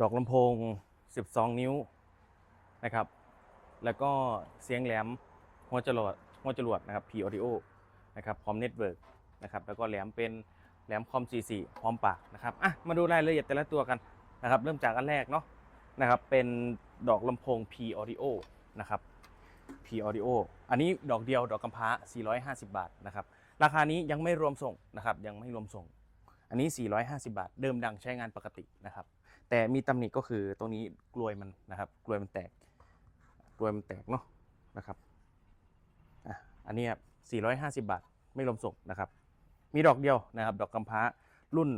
ดอกลำโพง 12 นิ้วนะครับ แล้วก็เสียงแหลมหัวจรวดหัวจรวดนะครับ P Audio นะครับพร้อมเน็ตเวิร์กนะครับแล้วก็แหลมเป็นแหลมคอม C4 พร้อมปากนะครับอะมาดูรายละเอียดแต่ละตัวกันนะครับ เริ่มจากอันแรกเนาะนะครับเป็นดอกลำโพง P Audio นะครับ P Audio อันนี้ดอกเดียวดอกกำพร้า 450 บาทนะครับราคานี้ยังไม่รวมส่งนะครับยังไม่รวมส่ง อันนี้ 450 บาท เดิมดังใช้งานปกตินะครับ แต่มีตำหนิก็คือตรงนี้กลวยมันนะครับ กลวยมันแตก กลวยมันแตกเนาะนะครับอะอันนี้450 บาทไม่รวมส่งนะครับ มีดอกเดียวนะครับ ดอกกำพร้ารุ่น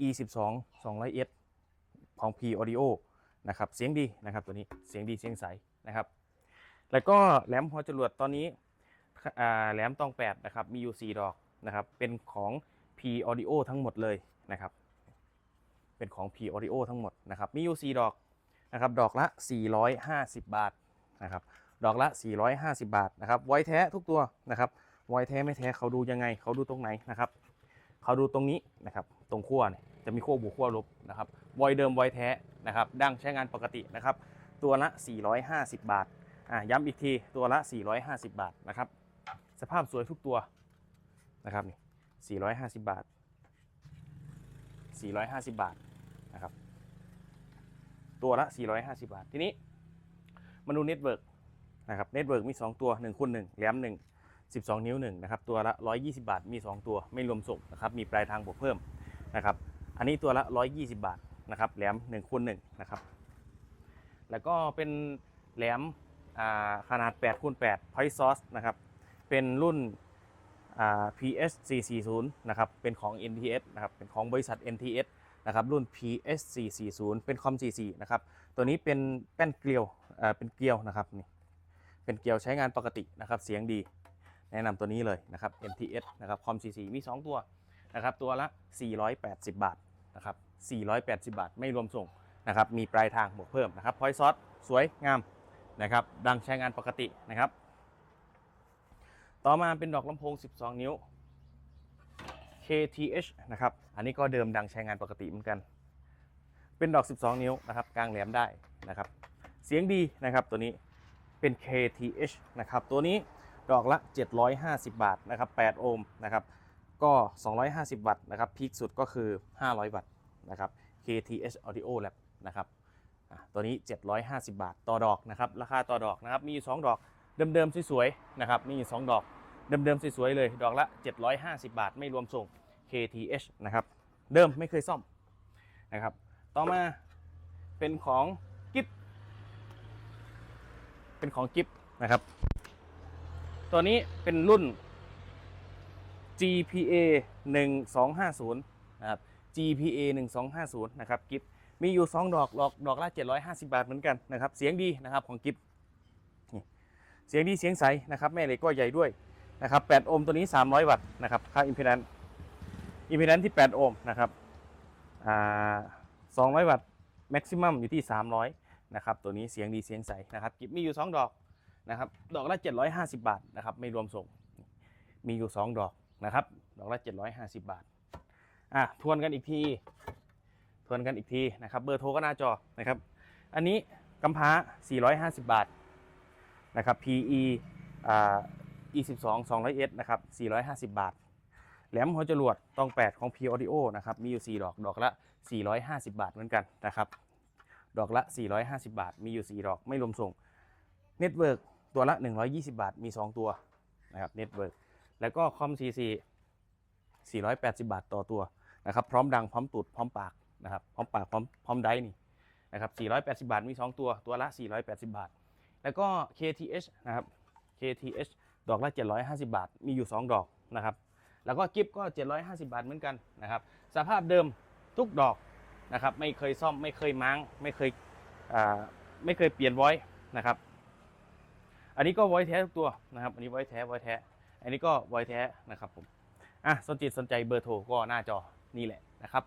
E12 200S ของ P Audio นะครับเสียงดีนะครับตัวนี้เสียงดีเสียงใสนะครับ แล้วก็แหลมหัวจรวดตอนนี้แหลมตองแปดนะครับมีอยู่ 4 ดอกนะครับเป็นของ P Audio ทั้งหมดเลยนะครับ เป็นของ P Audio ทั้งหมดนะครับมีอยู่ 4 ดอกนะครับดอกละ 450 บาทนะครับดอกละ 450 บาทนะครับไว้แท้ทุกตัวนะครับไว้แท้ไม่แท้เขาดูยังไง เขาดูตรงไหนนะครับเขาดูตรงนี้นะครับตรงขั้วเนี่ยจะมีขั้วบวกขั้วลบนะครับไวเดิมไวแท้นะครับดังใช้งานปกตินะครับตัวละ 450 บาทอะย้ำอีกทีตัวละ 450 บาทนะครับสภาพสวยทุกตัวนะครับนี่450 บาท 450 บาท นะครับ ตัวละ 450 บาท ทีนี้มาดูเน็ตเวิร์กนะครับเน็ตเวิร์กมี 2 ตัว1คูณ1แหลม1 12 นิ้ว1นะครับตัวละ 120 บาท มี 2 ตัวไม่รวมส่งนะครับมีปลายทางบวกเพิ่มนะครับอันนี้ตัวละ 120 บาทนะครับแหลม1คูณ1นะครับแล้วก็เป็นแหลมอ่าขนาด8คูณ8 Point Source นะครับเป็นรุ่นอ่า PS 440นะครับเป็นของ NTS นะครับเป็นของบริษัท NTS นะครับรุ่น PS 440 เป็นคอม44นะครับตัวนี้เป็นแป้นเกลียวอ่าเป็นเกลียวนะครับนี่เป็นเกลียวใช้งานปกตินะครับเสียงดี แนะนำตัวนี้เลยนะครับ NTS นะครับคอม44มี 2 ตัวนะครับตัวละ 480 บาทนะครับ480 บาท ไม่รวมส่งนะครับมีปลายทางบวกเพิ่มนะครับพอยซอสสวยงามนะครับดังใช้งานปกตินะครับ ต่อมาเป็นดอกลำโพง 12 นิ้ว KTH นะครับ อันนี้ก็เดิมดังใช้งานปกติเหมือนกัน เป็นดอก 12 นิ้วนะครับ กลางแหลมได้นะครับ เสียงดีนะครับตัวนี้เป็น KTH นะครับ ตัวนี้ดอกละ 750 บาทนะครับ 8 โอห์มนะครับ ก็ 250 วัตต์นะครับ พีคสุดก็คือ 500 วัตต์นะครับ KTH Audio Lab นะครับตัวนี้ 750 บาทต่อดอกนะครับ ราคาต่อดอกนะครับ มีอยู่2ดอก เดิมๆ สวยๆ นะครับ มีอยู่2ดอก เดิมๆ สวยๆ เลย ดอกละ 750 บาท ไม่รวมส่ง KTH นะครับ เดิมไม่เคยซ่อมนะครับ ต่อมาเป็นของกิฟเป็นของกิฟนะครับ ตัวนี้เป็นรุ่น GPA 1250นะครับ GPA 1250นะครับกิฟมีอยู่ 2 ดอกดอกดอกละ 750 บาทเหมือนกันนะครับ เสียงดีนะครับของกิฟเสียงดีเสียงใสนะครับ แม่เหล็กก็ใหญ่ด้วยนะครับ 8 โอห์มตัวนี้ 300 วัตต์นะครับ ค่าอิมพีแดน อิมพีแดนที่ 8 โอห์มนะครับอ่า200 วัตต์แม็กซิมัมอยู่ที่ 300 นะครับ ตัวนี้เสียงดีเสียงใสนะครับกิฟมีอยู่ 2 ดอกนะครับ ดอกละ 750 บาทนะครับ ไม่รวมส่ง มีอยู่ 2 ดอกนะครับ ดอกละ 750 บาท อะ ทวนกันอีกที ทวนกันอีกทีนะครับ เบอร์โทรก็หน้าจอนะครับ อันนี้กำพร้า 450 บาทนะครับ PE อ่า E12 200S นะครับ 450 บาท แหลมหัวจรวดตอง8 ของ P Audio นะครับ มีอยู่ 4 ดอก ดอกละ 450 บาทเหมือนกันนะครับ ดอกละ 450 บาท มีอยู่ 4 ดอก ไม่รวมส่ง เน็ตเวิร์กตัวละ 120 บาท มี 2 ตัวนะครับ เน็ตเวิร์กแล้วก็คอม CC 480 บาทต่อตัวนะครับ พร้อมดัง พร้อมตูด พร้อมปากนะครับ พร้อมปาก พร้อมพร้อมไดนี่นะครับ 480 บาท มี 2 ตัว ตัวละ 480 บาท แล้วก็ KTH นะครับ KTH ดอกละ 750 บาท มีอยู่ 2 ดอกนะครับ แล้วก็กิฟก็ 750 บาทเหมือนกันนะครับสภาพเดิมทุกดอกนะครับไม่เคยซ่อมไม่เคยมั้งไม่เคยไม่เคยเปลี่ยนไว้นะครับ อันนี้ก็ไว้แท้ทุกตัวนะครับ อันนี้ไว้แท้ไว้แท้ อันนี้ก็ไว้แท้นะครับผมอะสนจิตสนใจเบอร์โทรก็หน้าจอนี่แหละนะครับ